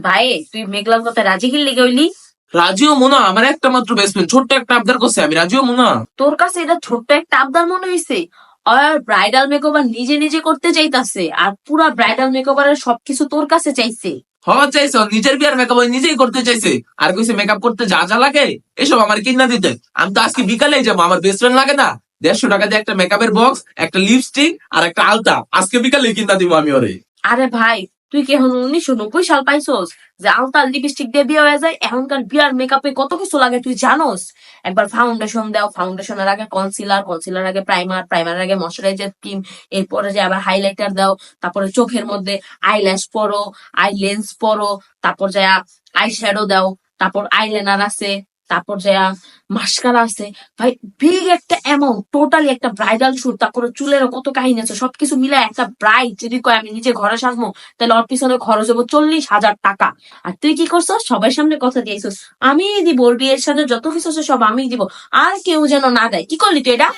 ভাই তুই মেঘলার কথা রাজি গিল্লি গইলি রাজিও মোনা আমার একটা মাত্র বেস্ট ফ্রেন্ড ছোট্ট একটা আবদার করছে আমি রাজিও মোনা। তোর কাছে এটা ছোট্ট একটা আবদার মনে হয়েছে আর ব্রাইডাল মেকওভার নিজে নিজে করতে চাইতাছে আর পুরা ব্রাইডাল মেকওভারের সবকিছু তোর কাছে চাইছে? হওয়া চাইছে নিজের বিয়ার মেকআপ নিজেই করতে চাইছে আর কইছে মেকআপ করতে যা যা লাগে এসব আমার কিনা দিতে। আমি তো আজকে বিকালেই যাব আমার বেস্ট ফ্রেন্ড লাগে না। দেড়শো টাকা দিয়ে একটা মেকআপের বক্স একটা লিপস্টিক আর একটা আলতা আজকে বিকালে কিনা দিব আমি ওরে। আরে ভাই তুই কি এখন উনিশশো নব্বই সাল পাইছস যে আলতার লিপস্টিক দিয়ে বিয়ে হয়ে যায়? এখনকার বিয়ার মেকআপে কত কিছু লাগে তুই জানোস? একবার ফাউন্ডেশন দাও ফাউন্ডেশনের আগে কনসিলার কনসিলার আগে প্রাইমার প্রাইমার আগে ময়শ্চারাইজার ক্রিম এরপরে যে আবার হাইলাইটার দাও, তারপরে চোখের মধ্যে আই আইল্যাশ পরো আই লেন্স পরো, তারপর যা আই শ্যাডো দাও, তারপর আইলাইনার আছে তারপর যা মাস্কারা আছে, ভাই বিগ একটা অ্যামাউন্ট টোটালি একটা ব্রাইডাল শুট তারপরে চুলের কত কাহিনী আছে, সবকিছু মিলে একটা ব্রাইড যদি কয়, আমি নিজে ঘরে সাজবো, তাহলে ওর পিছনে খরচ হব চল্লিশ হাজার টাকা। আর তুই কি করছ সবাই সামনে কথা দিয়েছিস। আমি দিব, ওর বিয়ের সাথে যত কিছু সব আমি দিব। আর কেউ যেন না দেয়, কি করলি তুই এটা?